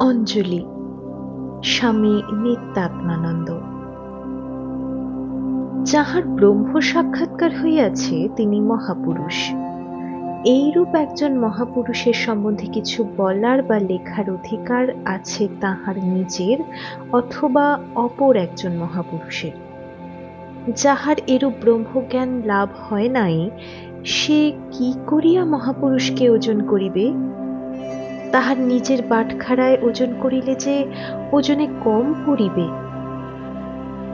অঞ্জলি, স্বামী নিত্যাত্মানন্দ। যাহার ব্রহ্ম সাক্ষাৎকার হইয়াছে, তিনি মহাপুরুষ। এইরূপ একজন মহাপুরুষের সম্বন্ধে কিছু বলার বা লেখার অধিকার আছে তাহার নিজের অথবা অপর একজন মহাপুরুষের। যাহার এরূপ ব্রহ্মজ্ঞান লাভ হয় নাই, সে কি করিয়া মহাপুরুষকে ওজন করিবে? তাহার নিজের বাটখারায় ওজন করিলে যে ওজনে কম পড়িবে।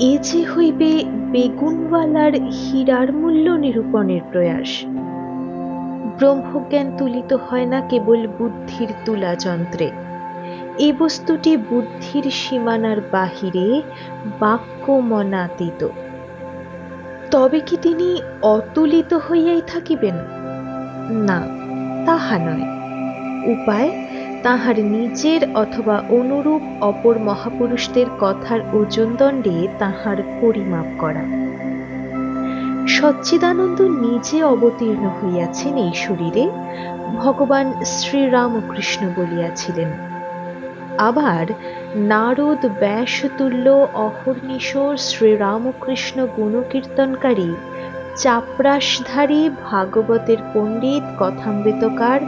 এ যে হইবে বেগুনওয়ালার হীরার মূল্য নিরূপণের প্রয়াস। ব্রহ্মজ্ঞান তুলিত হয় না কেবল বুদ্ধির তুলা যন্ত্রে। এ বস্তুটি বুদ্ধির সীমানার বাহিরে বাক্য মনাতীত তবে কি তিনি অতুলিত হইয়াই থাকিবেন? না, তাহা নয়। উপায় তাহার নিজের অথবা অনুরূপ অপর মহাপুরুষদের কথার ওজন দণ্ডে তাহার পরিমাপ করা। সচ্চিদানন্দ নিজে অবতীর্ণ হইয়াছেন এই শরীরে, ভগবান শ্রীরামকৃষ্ণ বলিয়াছিলেন। আবার নারদ ব্যাসতুল্য অহর্নিশোর শ্রীরামকৃষ্ণ গুণকীর্তনকারী চাপরাশধারী ভাগবতের পণ্ডিত কথামৃতকার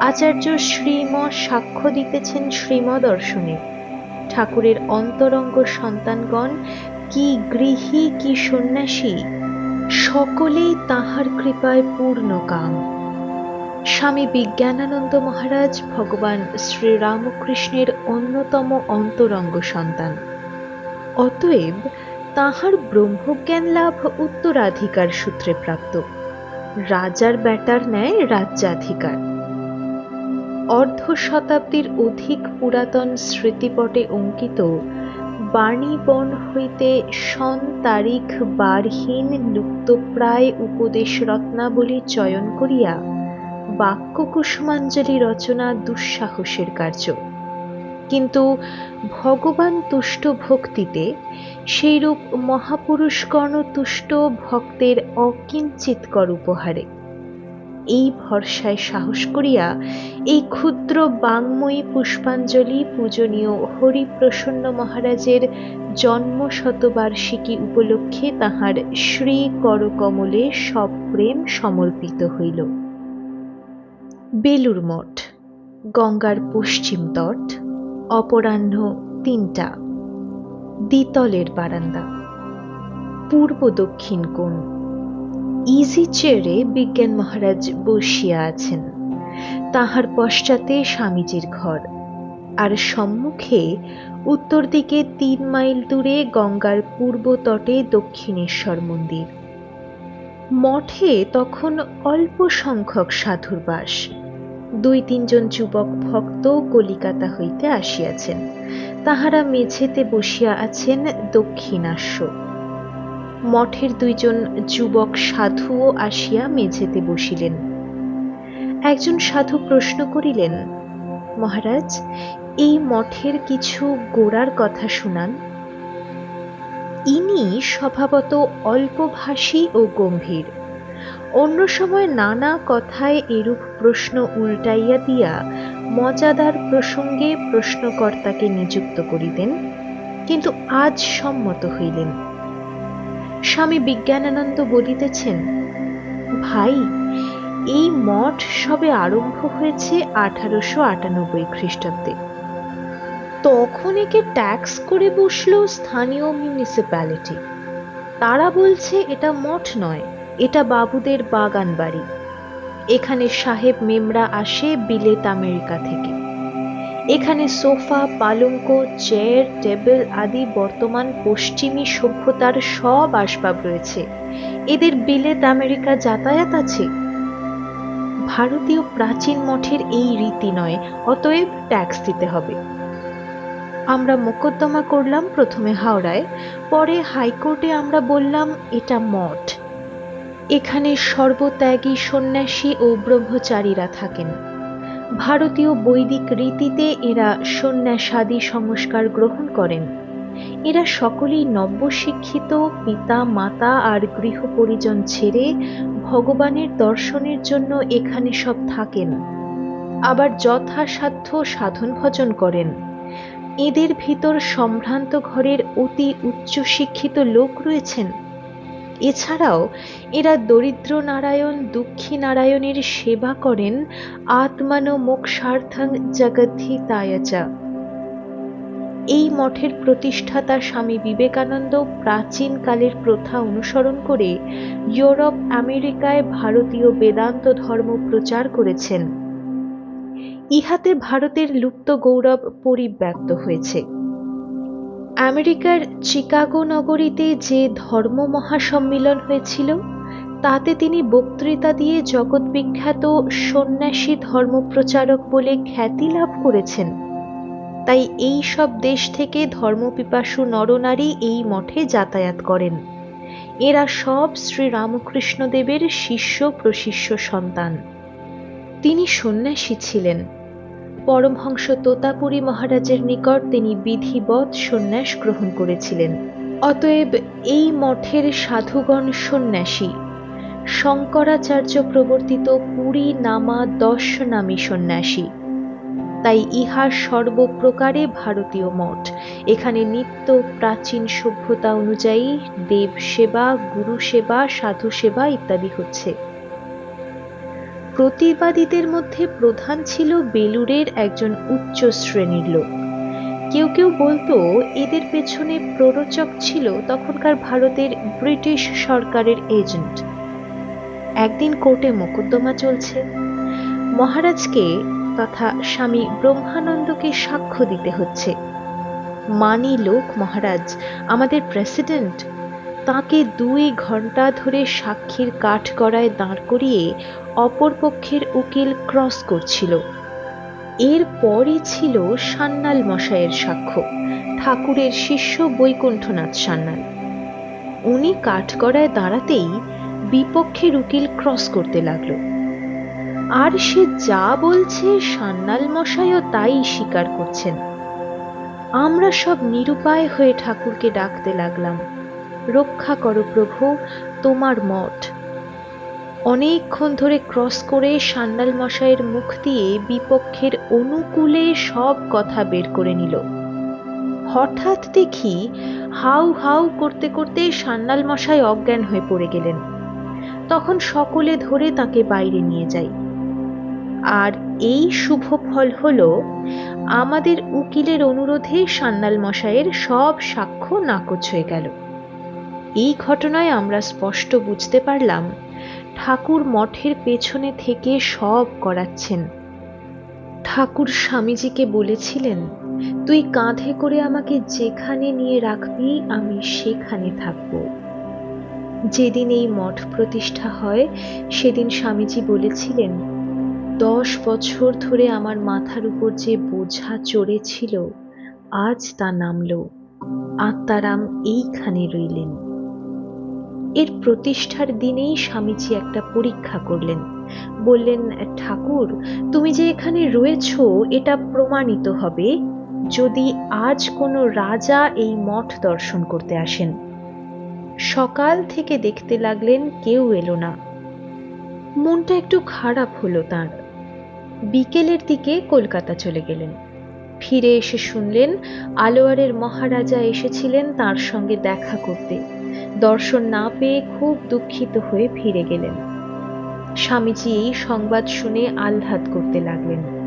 আচার্য শ্রীম সাক্ষ্য দিতেছেন শ্রীমদর্শনে। ঠাকুরের অন্তরঙ্গ সন্তানগণ, কি গৃহী, কি সন্ন্যাসী, সকলেই তাহার কৃপায় পূর্ণ কাম। স্বামী বিজ্ঞানানন্দ মহারাজ ভগবান শ্রীরামকৃষ্ণের অন্যতম অন্তরঙ্গ সন্তান। অতএব তাহার ব্রহ্মজ্ঞান লাভ উত্তরাধিকার সূত্রে প্রাপ্ত। রাজার ব্যাটার ন্যায় রাজ্যাধিকার। অর্ধ শতাব্দীর অধিক পুরাতন স্মৃতিপটে অঙ্কিত বাণীবন হইতে সন তারিখ বারহীন লুপ্তপ্রায় উপদেশ রত্নাবলী চয়ন করিয়া বাক্য কুসুমাঞ্জলি রচনা দুঃসাহসের কার্য। কিন্তু ভগবান তুষ্ট ভক্তিতে সেইরূপ মহাপুরুষগণ তুষ্ট ভক্তের অকিঞ্চিতকর উপহারে। এই ভরসায় সাহস করিয়া এই ক্ষুদ্র বাংময়ী পুষ্পাঞ্জলি পূজনীয় হরিপ্রসন্ন মহারাজের জন্ম শতবার্ষিকী উপলক্ষে তাহার শ্রী করকমলে সপ্রেম সমর্পিত হইল। বেলুর মঠ, গঙ্গার পশ্চিম তট, অপরাহ্ন তিনটা, দ্বিতলের বারান্দা, পূর্ব দক্ষিণ কোণ ইজি চেয়ারে বিজ্ঞান মহারাজ বসিয়া আছেন। তাহার পশ্চাতে স্বামীজির ঘর। আর সম্মুখে উত্তর দিকে তিন মাইল দূরে গঙ্গার পূর্ব তটে দক্ষিণেশ্বর মন্দির। মঠে তখন অল্প সংখ্যক সাধুর বাস। দুই তিনজন যুবক ভক্ত কলিকাতা হইতে আসিয়াছেন। তাহারা মেঝেতে বসিয়া আছেন দক্ষিণাস্য মঠের দুইজন যুবক সাধুও আসিয়া মেঝেতে বসিলেন। একজন সাধু প্রশ্ন করিলেন, মহারাজ, এই মঠের কিছু গোড়ার কথা শুনান। ইনি স্বভাবত অল্পভাষী ও গম্ভীর। অন্য সময় নানা কথায় এরূপ প্রশ্ন উল্টাইয়া দিয়া মজাদার প্রসঙ্গে প্রশ্নকর্তাকে নিযুক্ত করিতেন, কিন্তু আজ সম্মত হইলেন। স্বামী বিজ্ঞানানন্দ বলিতেছেন, ভাই, এই মঠ সবে আরম্ভ হয়েছে আঠারোশো আটানব্বই খ্রিস্টাব্দে। তখন একে ট্যাক্স করে বসল স্থানীয় মিউনিসিপ্যালিটি তারা বলছে, এটা মঠ নয়, এটা বাবুদের বাগান বাড়ি এখানে সাহেব মেমরা আসে বিলেত আমেরিকা থেকে। এখানে সোফা, পালঙ্ক, চেয়ার, টেবিল আদি বর্তমান পশ্চিমী সভ্যতার সব আসবাব রয়েছে। এদের বিলেত আমেরিকা যাতায়াত আছে। ভারতীয় প্রাচীন মঠের এই রীতি নয়, অতএব ট্যাক্স দিতে হবে। আমরা মোকদ্দমা করলাম প্রথমে হাওড়ায়, পরে হাইকোর্টে আমরা বললাম এটা মঠ। এখানে সর্বত্যাগী সন্ন্যাসী ও ব্রহ্মচারীরা থাকেন। ভারতীয় বৈদিক রীতিতে এরা সন্ন্যাসাদি সংস্কার গ্রহণ করেন। এরা সকলেই নব্যশিক্ষিত পিতা মাতা আর গৃহ পরিজন ছেড়ে ভগবানের দর্শনের জন্য এখানে সব থাকেন। আবার যথাসাধ্য সাধন ভজন করেন। এদের ভিতর সম্ভ্রান্ত ঘরের অতি উচ্চশিক্ষিত লোক রয়েছেন। এছাড়াও এরা দরিদ্র নারায়ণ, দুঃখী নারায়ণের সেবা করেন আত্মানো মোক্ষার্থং জগদ্ধিতায়চা। এই মঠের প্রতিষ্ঠাতা স্বামী বিবেকানন্দ প্রাচীনকালের প্রথা অনুসরণ করে ইউরোপ, আমেরিকায় ভারতীয় বেদান্ত ধর্ম প্রচার করেছেন। ইহাতে ভারতের লুপ্ত গৌরব পরিব্যক্ত হয়েছে। আমেরিকার চিকাগো নগরীতে যে ধর্ম মহাসম্মিলন হয়েছিল, তাতে তিনি বক্তৃতা দিয়ে জগৎ বিখ্যাত সন্ন্যাসী ধর্মপ্রচারক বলে খ্যাতি লাভ করেছেন। তাই এই সব দেশ থেকে ধর্মপিপাসু নরনারী এই মঠে যাতায়াত করেন। এরা সব শ্রী রামকৃষ্ণদেবের শিষ্য প্রশিষ্য সন্তান। তিনি সন্ন্যাসী ছিলেন। পরমহংস তোতাপুরী মহারাজের নিকট তিনি বিধিবৎ সন্ন্যাস গ্রহণ করেছিলেন। অতএব এই মঠের সাধুগণ সন্ন্যাসী। শঙ্করাচার্য প্রবর্তিত পুরী নামা দশ নামী সন্ন্যাসী। তাই ইহা সর্বপ্রকারে ভারতীয় মঠ। এখানে নিত্য প্রাচীন সভ্যতা অনুযায়ী দেব সেবা গুরু সেবা সাধু সেবা ইত্যাদি হচ্ছে। প্রতিবাদীদের মধ্যে প্রধান ছিল বেলুরের একজন উচ্চ শ্রেণির লোক। কেউ কেউ বলতো, এদের পেছনে প্ররোচক ছিল তখনকার ভারতের ব্রিটিশ সরকারের এজেন্ট। একদিন কোর্টে মোকদ্দমা চলছে। মহারাজকে তথা স্বামী ব্রহ্মানন্দকে সাক্ষ্য দিতে হচ্ছে। মানি লোক মহারাজ, আমাদের প্রেসিডেন্ট তাকে দুই ঘণ্টা ধরে সাক্ষীর কাঠ গড়ায় দাঁড় করিয়ে অপরপক্ষের উকিল ক্রস করছিল। এর পরই ছিল সান্নাল মশায়ের সাক্ষ্য, ঠাকুরের শিষ্য বৈকুণ্ঠনাথ সান্নাল উনি কাঠগড়ায় দাঁড়াতেই বিপক্ষের উকিল ক্রস করতে লাগল। আর সে যা বলছে সান্নাল মশাইও তাই স্বীকার করছেন। আমরা সব নিরুপায় হয়ে ঠাকুরকে ডাকতে লাগলাম। রক্ষা করো প্রভু, তোমার মঠ। অনেকক্ষণ ধরে ক্রস করে সান্নাল মশাইয়ের মুখ দিয়ে বিপক্ষের অনুকূলে সব কথা বের করে নিল। হঠাৎ দেখি হাউ হাউ করতে করতে সান্নাল মশাই অজ্ঞান হয়ে পড়ে গেলেন। তখন সকলে ধরে তাকে বাইরে নিয়ে যায়। আর এই শুভ ফল হল, আমাদের উকিলের অনুরোধে সান্নাল মশাইয়ের সব সাক্ষ্য নাকচ হয়ে গেল। এই ঘটনায় আমরা স্পষ্ট বুঝতে পারলাম, ঠাকুর মঠের পেছনে থেকে সব করাচ্ছেন। ঠাকুর স্বামীজিকে বলেছিলেন, তুই কাঁধে করে আমাকে যেখানে নিয়ে রাখবি, আমি সেখানে থাকব। যেদিন এই মঠ প্রতিষ্ঠা হয়, সেদিন স্বামীজি বলেছিলেন, দশ বছর ধরে আমার মাথার উপর যে বোঝা চড়েছিল, আজ তা নামল। আত্মারাম এইখানে রইলেন। এর প্রতিষ্ঠার দিনেই স্বামীজি একটা পরীক্ষা করলেন। বললেন, ঠাকুর, তুমি যে এখানে রয়েছ, এটা প্রমাণিত হবে যদি আজ কোনো রাজা এই মঠ দর্শন করতে আসেন। সকাল থেকে দেখতে লাগলেন কেউ এলো না। মনটা একটু খারাপ হলো তার। বিকেলের দিকে কলকাতা চলে গেলেন। ফিরে এসে শুনলেন, আলোয়ারের মহারাজা এসেছিলেন তার সঙ্গে দেখা করতে। দর্শন না পেয়ে খুব দুঃখিত হয়ে ফিরে গেলেন। স্বামীজি এই সংবাদ শুনে আহ্লাদ করতে লাগলেন।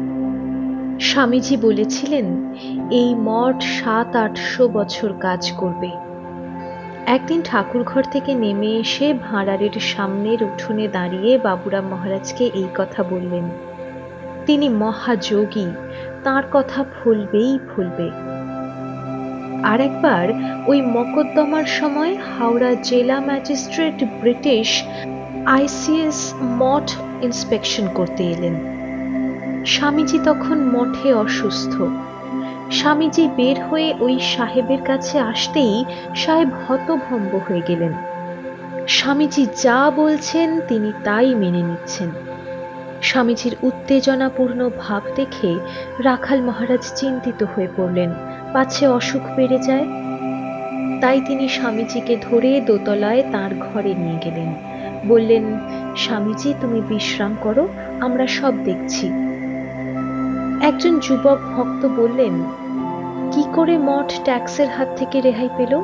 স্বামীজি বলেছিলেন, এই মঠ সাত, আটশো বছর কাজ করবে। একদিন ঠাকুরঘর থেকে নেমে এসে ভাঁড়ারের সামনের উঠোনে দাঁড়িয়ে বাবুরাম মহারাজকে এই কথা বললেন। তিনি মহাযোগী, তার কথা ভুলবেই ভুলবে। আর একবার ওই মকদ্দমার সময় হাওড়া জেলা ম্যাজিস্ট্রেট ব্রিটিশ আইসিএস মঠ ইন্সপেকশন করতে এলেন। স্বামীজি তখন মঠে অসুস্থ। স্বামীজি বের হয়ে ওই সাহেবের কাছে আসতেই সাহেব হতভম্ব হয়ে গেলেন। স্বামীজি যা বলছেন তিনি তাই মেনে নিচ্ছেন। স্বামীজির উত্তেজনাপূর্ণ ভাব দেখে রাখাল মহারাজ চিন্তিত হয়ে পড়লেন। পাছে অসুখ বেড়ে যায়। তাই তিনি স্বামীজিকে ধরে দোতলায় তার ঘরে নিয়ে গেলেন। বললেন, স্বামীজি, তুমি বিশ্রাম করো, আমরা সব দেখছি। একজন যুবক ভক্ত বললেন, কি করে মঠ ট্যাক্সের হাত থেকে রেহাই পেল?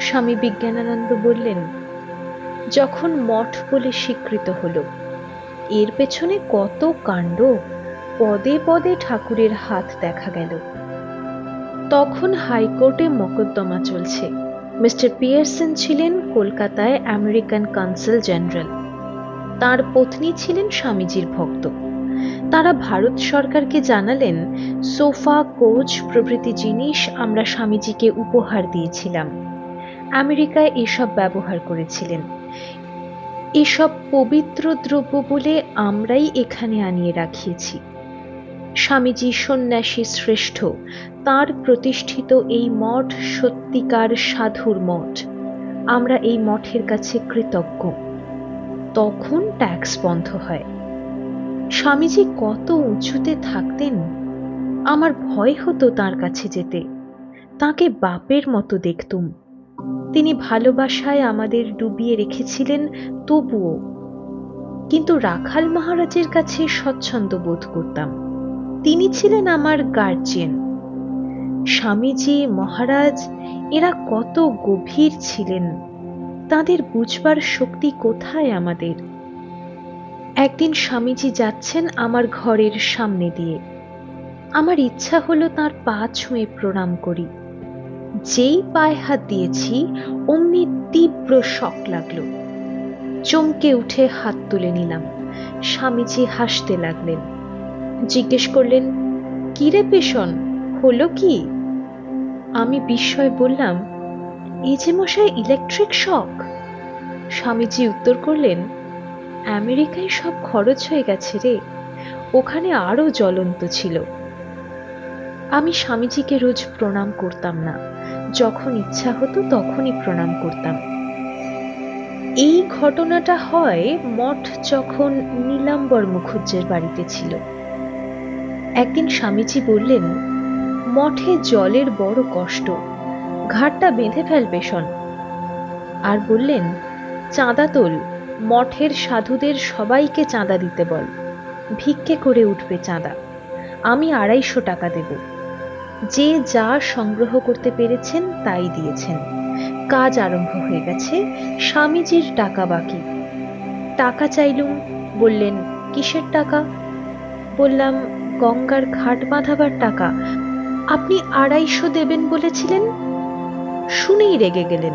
স্বামী বিজ্ঞানানন্দ বললেন, যখন মঠ বলে স্বীকৃত হলো, এর পেছনে কত কাণ্ড, পদে পদে ঠাকুরের হাত দেখা গেল। তখন হাইকোর্টে মকদ্দমা চলছে। মিস্টার পিয়ারসন ছিলেন কলকাতায় আমেরিকান কনসাল জেনারেল। তার পত্নী ছিলেন স্বামীজির ভক্ত। তারা ভারত সরকারকে জানালেন, সোফা, কোচ, প্রভৃতি জিনিস আমরা স্বামীজিকে উপহার দিয়েছিলাম। আমেরিকায় এসব ব্যবহার করেছিলেন। এসব পবিত্র দ্রব্য বলে আমরাই এখানে আনিয়ে রাখিয়েছি। স্বামীজি সন্ন্যাসী শ্রেষ্ঠ, তার প্রতিষ্ঠিত এই মঠ সত্যিকার সাধুর মঠ। আমরা এই মঠের কাছে কৃতজ্ঞ। তখন ট্যাক্স বন্ধ হয়। স্বামীজি কত উঁচুতে থাকতেন, আমার ভয় হতো তার কাছে যেতে। তাকে বাপের মতো দেখতুম। তিনি ভালোবাসায় আমাদের ডুবিয়ে রেখেছিলেন তবুও। কিন্তু রাখাল মহারাজের কাছে স্বচ্ছন্দ বোধ করতাম। তিনি ছিলেন আমার গার্জিয়ান স্বামীজি, মহারাজ, এরা কত গভীর ছিলেন। তাদের বুঝবার শক্তি কোথায় আমাদের? একদিন স্বামীজি যাচ্ছেন আমার ঘরের সামনে দিয়ে। আমার ইচ্ছা হলো তার পা ছুঁয়ে প্রণাম করি। যেই পায়ে হাত দিয়েছি, অমনি তীব্র শখ লাগল। চমকে উঠে হাত তুলে নিলাম। স্বামীজি হাসতে লাগলেন। জিজ্ঞেস করলেন, কিরে পেশন, হলো কি? আমি বিস্ময় বললাম, এই যে মশাই ইলেকট্রিক শক। স্বামীজি উত্তর করলেন, আমেরিকায় সব খরচ হয়ে গেছে রে, ওখানে আরও জ্বলন্ত ছিল। আমি স্বামীজিকে রোজ প্রণাম করতাম না, যখন ইচ্ছা হতো তখনই প্রণাম করতাম। এই ঘটনাটা হয় মঠ যখন নীলাম্বর মুখুজ্জের বাড়িতে ছিল। একদিন স্বামীজি বললেন, মঠে জলের বড় কষ্ট, ঘাটটা বেঁধে ফেলবে শোন। আর বললেন, চাঁদা তোল, মঠের সাধুদের সবাইকে চাঁদা দিতে বল, ভিক্ষে করে উঠবে চাঁদা, আমি আড়াইশো টাকা দেব। যে যা সংগ্রহ করতে পেরেছেন তাই দিয়েছেন। কাজ আরম্ভ হয়ে গেছে, স্বামীজির টাকা বাকি। টাকা চাইলুম? বললেন, কিসের টাকা? বললাম গঙ্গার ঘাট বাঁধাবার টাকা আপনি আড়াইশো দেবেন বলেছিলেন? শুনেই রেগে গেলেন।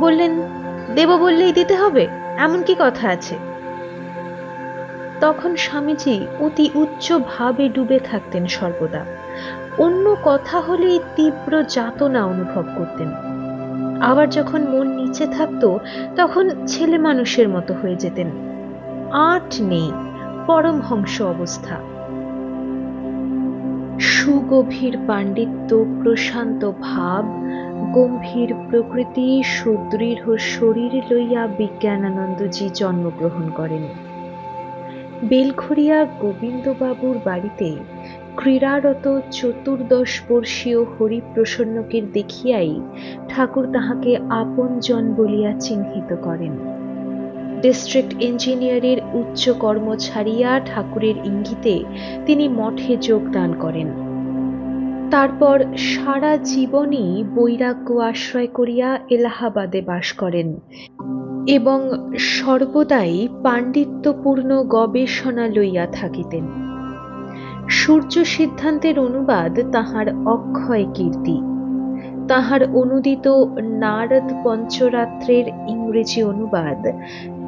বললেন, দেব বললেই দিতে হবে, এমন কি কথা আছে? তখন স্বামীজি অতি উচ্চ ভাবে ডুবে থাকতেন সর্বদা। অন্য কথা হলেই তীব্র যাতনা অনুভব করতেন। আবার যখন মন নিচে থাকতো, তখন ছেলে মানুষের মতো হয়ে যেতেন। আট নেই, পরমহংস অবস্থা। সুগভীর পাণ্ডিত্য, প্রশান্ত ভাব, গম্ভীর প্রকৃতি, সুদৃঢ় শরীর লইয়া বিজ্ঞানানন্দজি জন্মগ্রহণ করেন। বেলঘরিয়া গোবিন্দবাবুর বাড়িতে ক্রীড়ারত চতুর্দশ বর্ষীয় হরিপ্রসন্নকে দেখিয়াই ঠাকুর তাহাকে আপনজন বলিয়া চিহ্নিত করেন। ডিস্ট্রিক্ট ইঞ্জিনিয়ারের উচ্চ কর্ম ছাড়িয়া ঠাকুরের ইঙ্গিতে তিনি মঠে যোগদান করেন। তারপর সারা জীবনই বৈরাগ্য আশ্রয় করিয়া এলাহাবাদে বাস করেন এবং সর্বদাই পাণ্ডিত্যপূর্ণ গবেষণা লইয়া থাকিতেন। সূর্য সিদ্ধান্তের অনুবাদ তাহার অক্ষয় কীর্তি। তাহার অনুদিত নারদ পঞ্চরাত্রের ইংরেজি অনুবাদ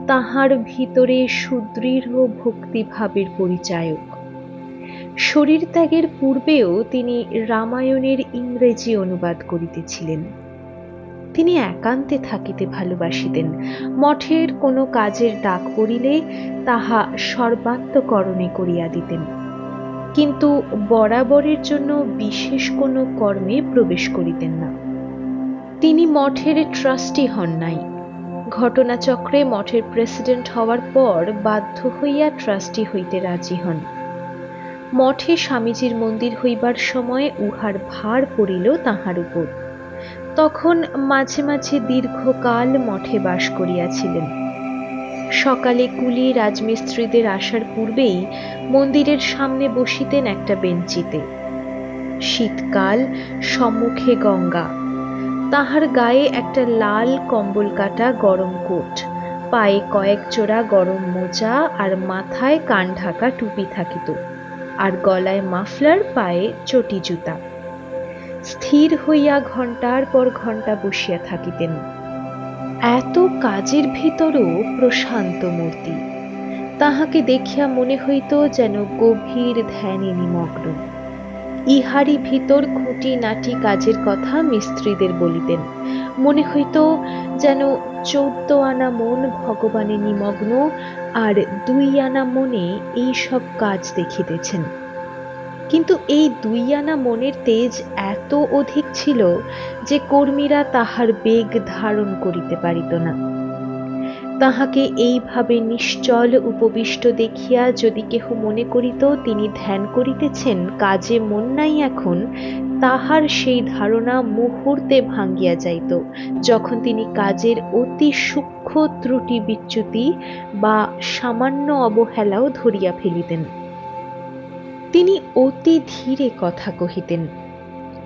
তাহার ভিতরে সুদৃঢ় ভক্তিভাবের পরিচায়ক। শরীর ত্যাগের পূর্বেও তিনি রামায়ণের ইংরেজি অনুবাদ করিতেছিলেন। তিনি একান্তে থাকিতে ভালোবাসিতেন। মঠের কোনো কাজের ডাক পড়িলে তাহা সর্বান্তকরণে করিয়া দিতেন। কিন্তু বরাবরের জন্য বিশেষ কোনো কর্মে প্রবেশ করিতেন না। তিনি মঠের ট্রাস্টি হন নাই। ঘটনাচক্রে মঠের প্রেসিডেন্ট হওয়ার পর বাধ্য হইয়া ট্রাস্টি হইতে রাজি হন। মঠে স্বামীজির মন্দির হইবার সময় উহার ভার পড়িল তাহার উপর। তখন মাঝে মাঝে দীর্ঘকাল মঠে বাস করিয়াছিলেন। সকালে কুলি রাজমিস্ত্রিদের আসার পূর্বেই মন্দিরের সামনে বসিতেন একটা বেঞ্চিতে। শীতকাল, সম্মুখে গঙ্গা। তাহার গায়ে একটা লাল কম্বল কাটা গরম কোট। পায়ে কয়েক জোড়া গরম মোজা আর মাথায় কান ঢাকা টুপি থাকিত আর গলায় মাফলার, পায়ে চটি জুতা। স্থির হইয়া ঘণ্টার পর ঘণ্টা বসিয়া থাকিতেন। এত কাজের ভিতরও প্রশান্ত মূর্তি। তাহাকে দেখিয়া মনে হইত যেন গভীর ধ্যানে নিমগ্ন। ইহারি ভিতর খুঁটি নাটি কাজের কথা মিস্ত্রিদের বলিতেন। মনে হইত যেন চৌদ্দ আনা মন ভগবানে নিমগ্ন, আর দুই আনা মনে এই সব কাজ দেখিতেছেন। কিন্তু এই দুই আনা মনের তেজ এত অধিক ছিল যে কর্মীরা তাহার বেগ ধারণ করিতে পারিত না। তাহাকে এইভাবে নিশ্চল উপবিষ্ট দেখিয়া যদি কেহ মনে করিত তিনি ধ্যান করিতেছেন, কাজে মন নাই এখন, তাহার সেই ধারণা মুহূর্তে ভাঙ্গিয়া যাইত। যখন তিনি কাজের অতি সূক্ষ্ম ত্রুটি বিচ্যুতি বা সামান্য অবহেলাও ধরিয়া ফেলিতেন। তিনি অতি ধীরে কথা কহিতেন,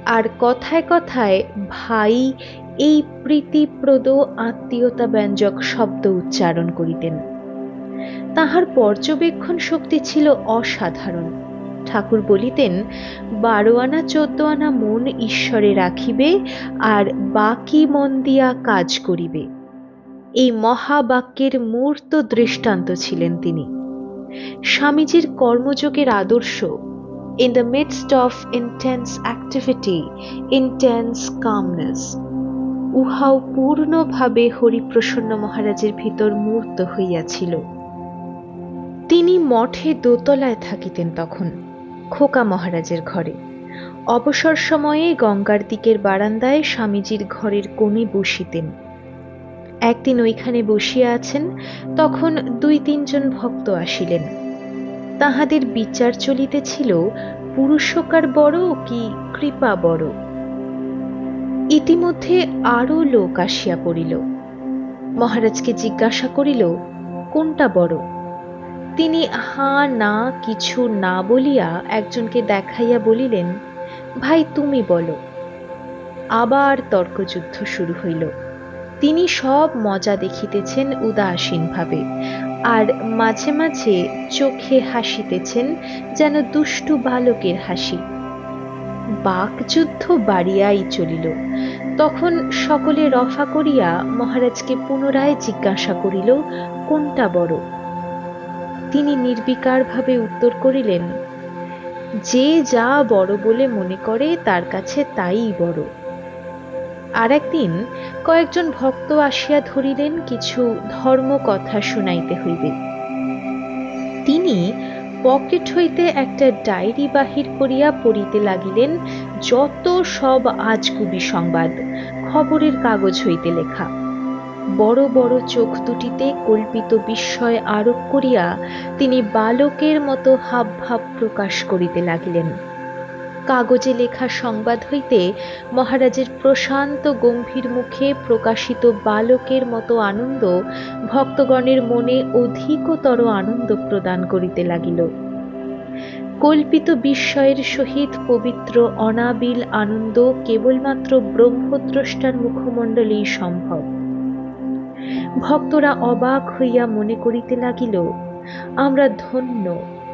আর কথায় কথায় ভাই এই প্রীতিপ্রদ আত্মীয়তা ব্যঞ্জক শব্দ উচ্চারণ করিতেন। তাহার পর্যবেক্ষণ শক্তি ছিল অসাধারণ। ঠাকুর বলিতেন বারো আনা চোদ্দ আনা মন ঈশ্বরে রাখিবে আর বাকি মন দিয়া কাজ করিবে। এই মহাবাক্যের মূর্ত দৃষ্টান্ত ছিলেন তিনি। স্বামীজির কর্মযোগের আদর্শ in the midst of intense activity, intense calmness. উহাও পূর্ণভাবে হরিপ্রসন্ন মহারাজের ভিতর মূর্ত হইয়াছিল। তিনি মঠে দোতলায় থাকিতেন তখন, খোকা মহারাজের ঘরে। অবসর সময়ে গঙ্গার দিকের বারান্দায় স্বামীজির ঘরের কোণে বসিতেন। একদিন ওইখানে বসিয়া আছেন, তখন দুই তিনজন ভক্ত আসিলেন। তাহাদের বিচার চলিতেছিল, পুরুষকার বড় কি কৃপা বড়। ইতিমধ্যে আরও লোক আসিয়া পড়িল। মহারাজকে জিজ্ঞাসা করিল, কোনটা বড়? তিনি হা না, কিছু না বলিয়া একজনকে দেখাইয়া বলিলেন, ভাই, তুমি বলো আবার তর্কযুদ্ধ শুরু হইল। তিনি সব মজা দেখিতেছেন উদাসীনভাবে আর মাঝে মাঝে চোখে হাসিতেছেন যেন দুষ্টু বালকের হাসি। বাকযুদ্ধ বাড়িয়াই চলিল। তখন সকলে রফা করিয়া মহারাজকে পুনরায় জিজ্ঞাসা করিল, কোনটা বড়? তিনি নির্বিকারভাবে উত্তর করিলেন, যে যা বড় বলে মনে করে তার কাছে তাই বড়। আর একদিন কয়েকজন ভক্ত আসিয়া ধরিলেন কিছু ধর্ম কথা শুনাইতে হইবে। তিনি পকেট হইতে একটা ডায়েরি বাহির করিয়া পড়িতে লাগিলেন যত সব আজগুবি সংবাদ, খবরের কাগজ হইতে লেখা। বড় বড় চোখ দুটিতে কল্পিত বিস্ময় আরোপ করিয়া তিনি বালকের মতো হাবভাব প্রকাশ করিতে লাগিলেন। কাগজে লেখা সংবাদ হইতে মহারাজের প্রশান্ত গম্ভীর মুখে প্রকাশিত বালকের মতো আনন্দ ভক্তগণের মনে অধিকতর আনন্দ প্রদান করিতে লাগিল। কল্পিত বিস্ময়ের সহিত পবিত্র অনাবিল আনন্দ কেবলমাত্র ব্রহ্মদ্রষ্টার মুখমণ্ডলেই সম্ভব। ভক্তরা অবাক হইয়া মনে করিতে লাগিল, আমরা ধন্য,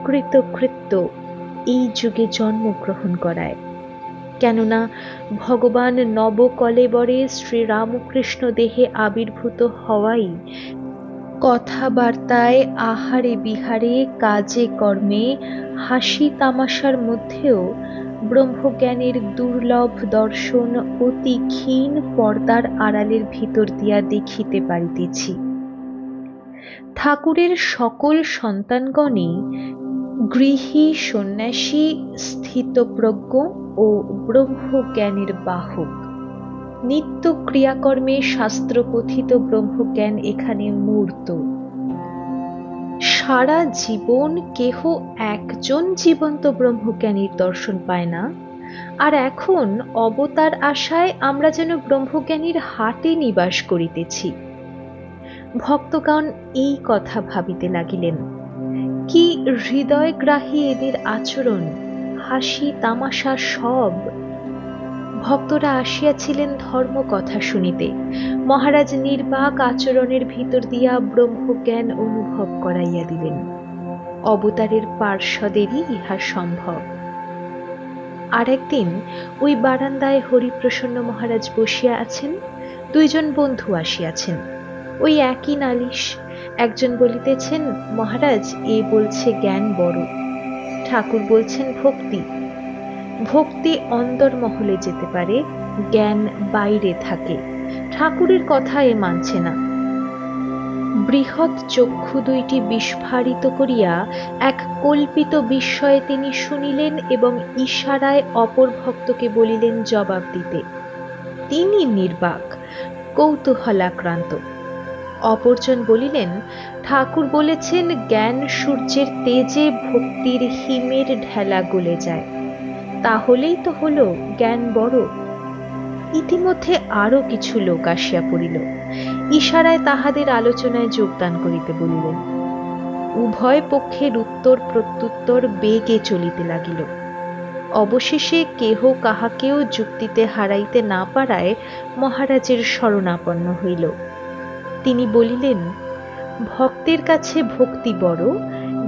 কৃতকৃত্য এই যুগে জন্মগ্রহণ করায়। কেননা ভগবান নবকলেবরে শ্রীরামকৃষ্ণ দেহে আবির্ভূত হওয়াই কথাবার্তায় আহারে বিহারে, কাজে কর্মে, হাসি তামাশার মধ্যেও ব্রহ্মজ্ঞানের দুর্লভ দর্শন অতি ক্ষীণ পর্দার আড়ালের ভিতর দিয়া দেখিতে পারিতেছি। ঠাকুরের সকল সন্তানগণই গৃহী সন্ন্যাসী, স্থিতপ্রজ্ঞ ও ব্রহ্মজ্ঞানের বাহক। নিত্য ক্রিয়াকর্মে শাস্ত্রকথিত ব্রহ্মজ্ঞান এখানে মূর্ত। সারা জীবন কেহ একজন জীবন্ত ব্রহ্মজ্ঞানীর দর্শন পায় না। আর এখন অবতার আশায় আমরা যেন ব্রহ্মজ্ঞানীর হাটে নিবাস করিতেছি। ভক্তগণ এই কথা ভাবিতে লাগিলেন। কি হৃদয়গ্রাহী এদের আচরণ, হাসি তামাশা সব। ভক্তরা আসিয়াছিলেন ধর্ম কথা শুনিতে। মহারাজ নির্বাক আচরণের ভিতর দিয়া ব্রহ্মজ্ঞান অনুভব করাইয়া দিলেন। অবতারের পার্শ্বদেরই ইহা সম্ভব। আর একদিন ওই বারান্দায় হরিপ্রসন্ন মহারাজ বসিয়া আছেন, দুইজন বন্ধু আসিয়াছেন। ওই একই নালিশ একজন বলিতেছেন, মহারাজ এ বলছে জ্ঞান বড়। ঠাকুর বলছেন, ভক্তি। ভক্তি অন্তর্মহলে যেতে পারে, জ্ঞান বাইরে থাকে। ঠাকুরের কথা এ মানছে না। বৃহৎ চক্ষু দুইটি বিস্ফারিত করিয়া এক কল্পিত বিস্ময়ে তিনি শুনিলেন এবং ইশারায় অপর ভক্তকে বলিলেন, জবাব দিতে। তিনি নির্বাক, কৌতূহলাক্রান্ত। অপরজন বলিলেন, ঠাকুর বলেছেন, জ্ঞান সূর্যের তেজে ভক্তির হিমের ঢেলা গলে যায়। তাহলেই তো হলো জ্ঞান বড়। ইতিমধ্যে আরও কিছু লোক আসিয়া পড়িল। ইশারায় তাহাদের আলোচনায় যোগদান করিতে বলিলেন, উভয় পক্ষের উত্তর প্রত্যুত্তর বেগে চলিতে লাগিল। অবশেষে কেহ কাহাকেও যুক্তিতে হারাইতে না পারায় মহারাজের শরণাপন্ন হইল। তিনি বলিলেন, ভক্তের কাছে ভক্তি বড়,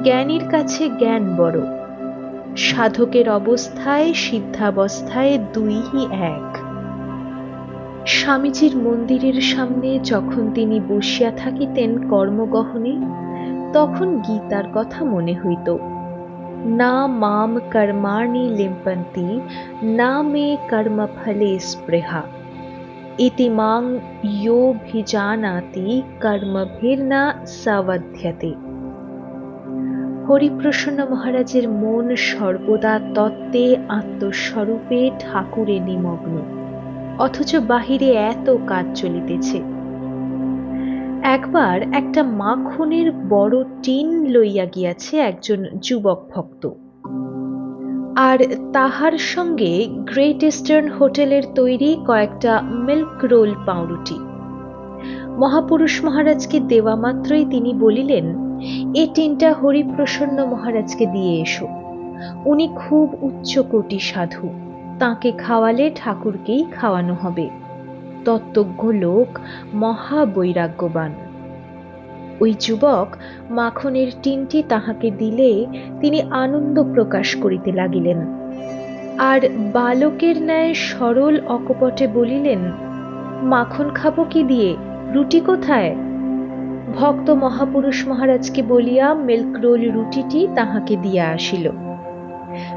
জ্ঞানীর কাছে জ্ঞান বড়। সাধকের অবস্থায়, সিদ্ধাবস্থায় দুইই এক। স্বামীজির মন্দিরের সামনে যখন তিনি বসিয়া থাকিতেন কর্মগহনে, তখন গীতার কথা মনে হইত, না মাম কর্মাণি লিম্পন্তি, না মে কর্মফলে স্পৃহা। ইতি মাং ইয়োভিজানাতি কর্মভির্না সাবধ্যতে হরিপ্রসন্ন মহারাজের মন সর্বদা তত্ত্বে আত্মস্বরূপে ঠাকুরে নিমগ্ন, অথচ বাহিরে এত কাজ চলিতেছে। একবার একটা মাখনের বড় টিন লইয়া গিয়াছে একজন যুবক ভক্ত। আর তাহার সঙ্গে গ্রেট ইস্টার্ন হোটেলের তৈরি কয়েকটা মিল্ক রোল পাউরুটি। মহাপুরুষ মহারাজকে দেওয়া মাত্রই তিনি বলিলেন, এ টিনটা হরিপ্রসন্ন মহারাজকে দিয়ে এসো। উনি খুব উচ্চকোটি সাধু। তাকে খাওয়ালে ঠাকুরকেই খাওয়ানো হবে। তত্ত্বজ্ঞ লোক মহাবৈরাগ্যবান। ওই যুবক মাখনের টিনটি তাহাকে দিলে তিনি আনন্দ প্রকাশ করিতে লাগিলেন। আর বালকের ন্যায় সরল অকপটে বলিলেন, মাখন খাব কি দিয়ে? রুটি কোথায়? ভক্ত মহাপুরুষ মহারাজকে বলিয়া মিল্ক রোল রুটিটি তাহাকে দিয়া আসিল।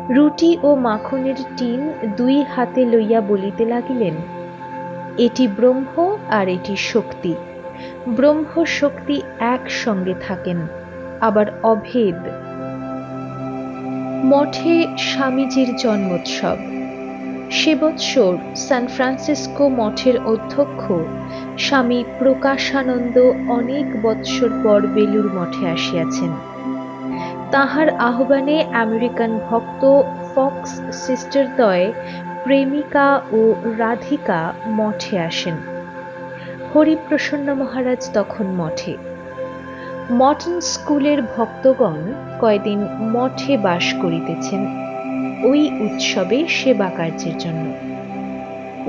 রুটি ও মাখনের টিন দুই হাতে লইয়া বলিতে লাগিলেন, এটি ব্রহ্ম আর এটি শক্তি। ব্রহ্ম শক্তি একসঙ্গে থাকেন, আবার অভেদ। মঠে স্বামীজির জন্মোৎসব। সে বৎসর সান ফ্রান্সিসকো মঠের অধ্যক্ষ স্বামী প্রকাশানন্দ অনেক বৎসর পর বেলুর মঠে আসিয়াছেন। তাহার আহ্বানে আমেরিকান ভক্ত ফক্স সিস্টারদ্বয়, প্রেমিকা ও রাধিকা মঠে আসেন। হরিপ্রসন্ন মহারাজ তখন মঠে। মটন স্কুলের ভক্তগণ কয়দিন মঠে বাস করিতেছেন। ওই উৎসবে সেবা কার্যের জন্য।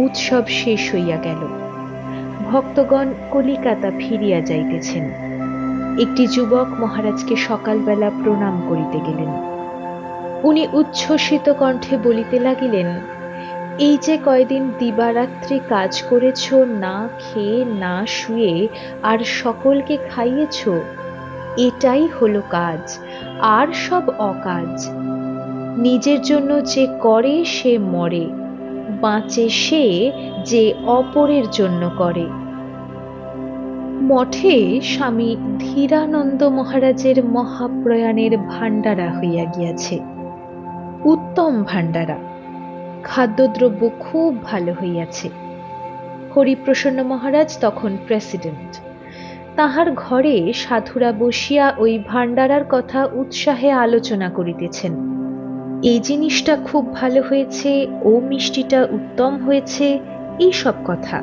উৎসব শেষ হইয়া গেল। ভক্তগণ কলিকাতা ফিরিয়া যাইতেছেন। একটি যুবক মহারাজকে সকালবেলা প্রণাম করিতে গেলেন। উনি উচ্ছ্বসিত কণ্ঠে বলিতে লাগিলেন এই যে কয়দিন দিবারাত্রি কাজ করেছ, না খেয়ে, না শুয়ে, আর সকলকে খাইয়েছ, এটাই হলো কাজ, আর সব অকাজ। নিজের জন্য যে করে, সে মরে, বাঁচে সে যে অপরের জন্য করে। মঠে স্বামী ধীরানন্দ মহারাজের মহাপ্রয়াণের ভাণ্ডারা হইয়া গিয়াছে, উত্তম ভাণ্ডারা। খাদ্যদ্রব্য খুব ভালো হইয়াছে। হরিপ্রসন্ন মহারাজ তখন প্রেসিডেন্ট। তাহার ঘরে সাধুরা বসিয়া ওই ভাণ্ডারার কথা উৎসাহে আলোচনা করিতেছেন। এই জিনিসটা খুব ভালো হয়েছে, ও মিষ্টিটা উত্তম হয়েছে এই সব কথা।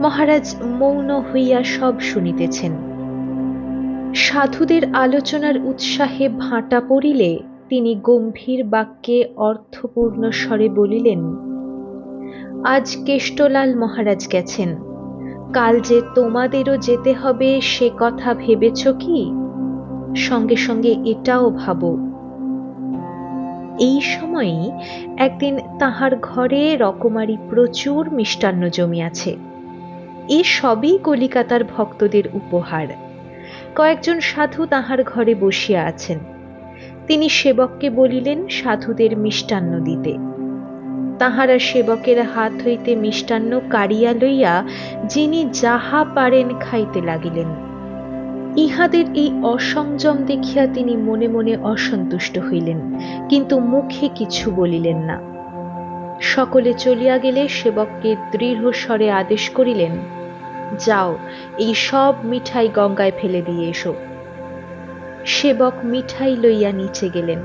মহারাজ মৌন হইয়া সব শুনিতেছেন। সাধুদের আলোচনার উৎসাহে ভাঁটা পড়িলে তিনি গম্ভীর বাক্যে অর্থপূর্ণ স্বরে বলিলেন, আজ কেষ্টলাল মহারাজ গেছেন। কাল যে তোমাদেরও যেতে হবে সে কথা ভেবেছ কি? সঙ্গে সঙ্গে এটাও ভাবো। এই সময়ই একদিন তাহার ঘরে রকমারি প্রচুর মিষ্টান্ন জমিয়াছে এ সবই কলিকাতার ভক্তদের উপহার। কয়েকজন সাধু তাহার ঘরে বসিয়া আছেন। তিনি সেবককে বলিলেন, সাধুদের মিষ্টান্ন দিতে। তাহারা সেবকের হাত হইতে মিষ্টান্ন কাড়িয়া লইয়া যিনি যাহা পারেন খাইতে লাগিলেন। ইহাদের এই অসংযম দেখিয়া তিনি মনে মনে অসন্তুষ্ট হইলেন, কিন্তু মুখে কিছু বলিলেন না। সকলে চলিয়া গেলে সেবককে দৃঢ় স্বরে আদেশ করিলেন, যাও, এই সব মিঠাই গঙ্গায় ফেলে দিয়ে এসো। সেবক মিঠাই লইয়া নিচে গেলেন।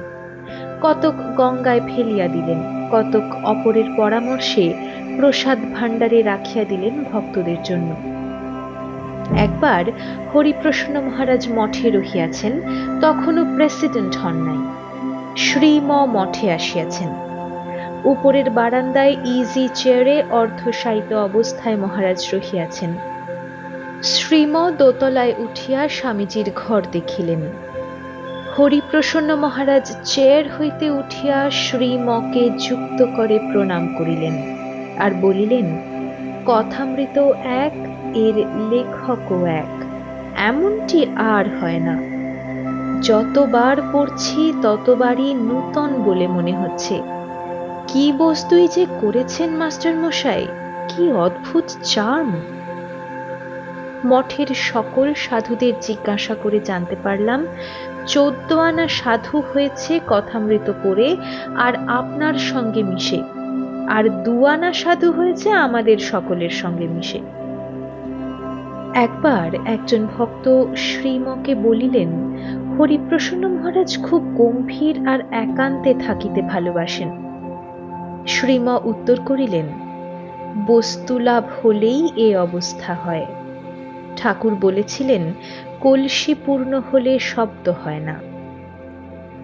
কতক গঙ্গায় ফেলিয়া দিলেন, কতক অপরের পরামর্শে প্রসাদ ভাণ্ডারে রাখিয়া দিলেন ভক্তদের জন্য। একবার হরিপ্রসন্ন মহারাজ মঠে রহিয়াছেন, তখনও প্রেসিডেন্ট হন নাই। শ্রীম মঠে আসিয়াছেন। উপরের বারান্দায় ইজি চেয়ারে অর্ধশায়িত অবস্থায় মহারাজ রহিয়াছেন। শ্রীম দোতলায় উঠিয়া স্বামীজির ঘর দেখিলেন। হরিপ্রসন্ন মহারাজ চেয়ার হইতে উঠিয়া শ্রীমকে যুক্ত করে প্রণাম করিলেন আর বলিলেন, কথামৃত এক, এর লেখকও এক। এমনটি আর হয় না। যতবার পড়ছি ততবারই নূতন বলে মনে হচ্ছে। কি বস্তুই যে করেছেন মাস্টার মশাই, কি অদ্ভুত চার্ম! মঠের সকল সাধুদের জিজ্ঞাসা করে জানতে পারলাম চোদ্দ আনা সাধু হয়েছে কথামৃত করে আর আপনার সঙ্গে মিশে। আর দুয়ানা সাধু হয়েছে আমাদের সকলের সঙ্গে মিশে। একবার একজন ভক্ত শ্রীমকে বলিলেন, হরিপ্রসন্ন মহারাজ খুব গম্ভীর আর একান্তে থাকিতে ভালোবাসেন। শ্রীম উত্তর করিলেন বস্তু লাভ হলেই এ অবস্থা হয়। ঠাকুর বলেছিলেন কলসি পূর্ণ হলে শব্দ হয় না।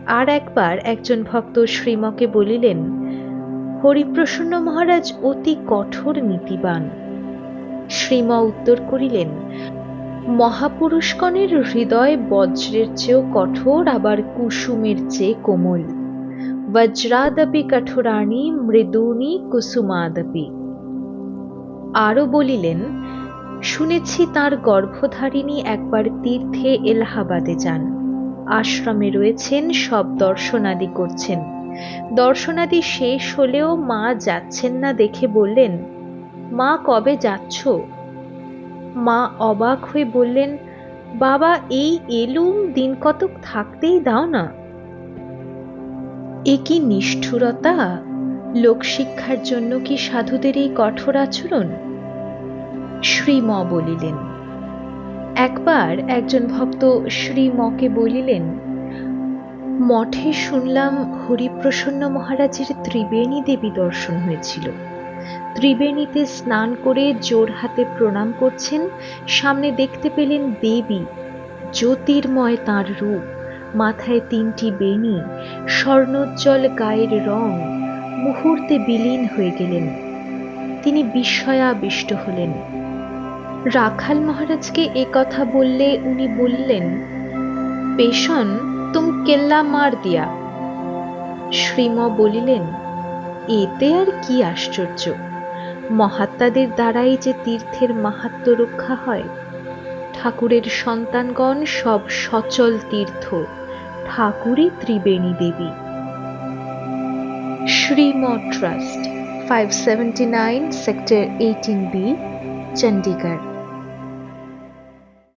আর একবার একজন ভক্ত শ্রীমকে বলিলেন, হরিপ্রসন্ন মহারাজ, অতি কঠোর নীতিবান। শ্রীম উত্তর করিলেন, মহাপুরুষগণের হৃদয় বজ্রের চেয়েও কঠোর, আবার কুসুমের চেয়ে কোমল। বজ্রাদপি কঠোরাণী, মৃদুনি কুসুমাদপি। আরও বলিলেন শুনেছি তার গর্ভধারিণী একবার তীর্থে এলাহাবাদে যান। আশ্রমে রয়েছেন, সব দর্শনাদি করছেন। দর্শনাদি শেষ হলেও মা যাচ্ছেন না দেখে বললেন, মা কবে যাচ্ছ? মা অবাক হয়ে বললেন, বাবা, এই এলুম দিন কতক থাকতেই দাও না। এ কি নিষ্ঠুরতা? লোকশিক্ষার জন্য কি সাধুদের এই কঠোর আচরণ? শ্রীম বলিলেন। একবার একজন ভক্ত শ্রীমকে বলিলেন, মঠে শুনলাম হরিপ্রসন্ন মহারাজের ত্রিবেণী দেবী দর্শন হয়েছিল। ত্রিবেণীতে স্নান করে জোর হাতে প্রণাম করছেন। সামনে দেখতে পেলেন দেবী। জ্যোতির্ময় তাঁর রূপ। মাথায় তিনটি বেণী। স্বর্ণোজ্জ্বল গায়ের রং। মুহূর্তে বিলীন হয়ে গেলেন। তিনি বিস্ময়াবিষ্ট হলেন। রাখাল মহারাজকে এ কথা বললে উনি বললেন পেশন তুম কেল্লা মার দিয়া। শ্রীম বলিলেন, এতে আর কি আশ্চর্য? মহাত্মাদের দ্বারাই যে তীর্থের মাহাত্ম রক্ষা হয়, ঠাকুরের সন্তানগণ সব সচল তীর্থ, ঠাকুরই ত্রিবেণী দেবী। Shrima trust five seventy nine sector eighteen B Chandigarh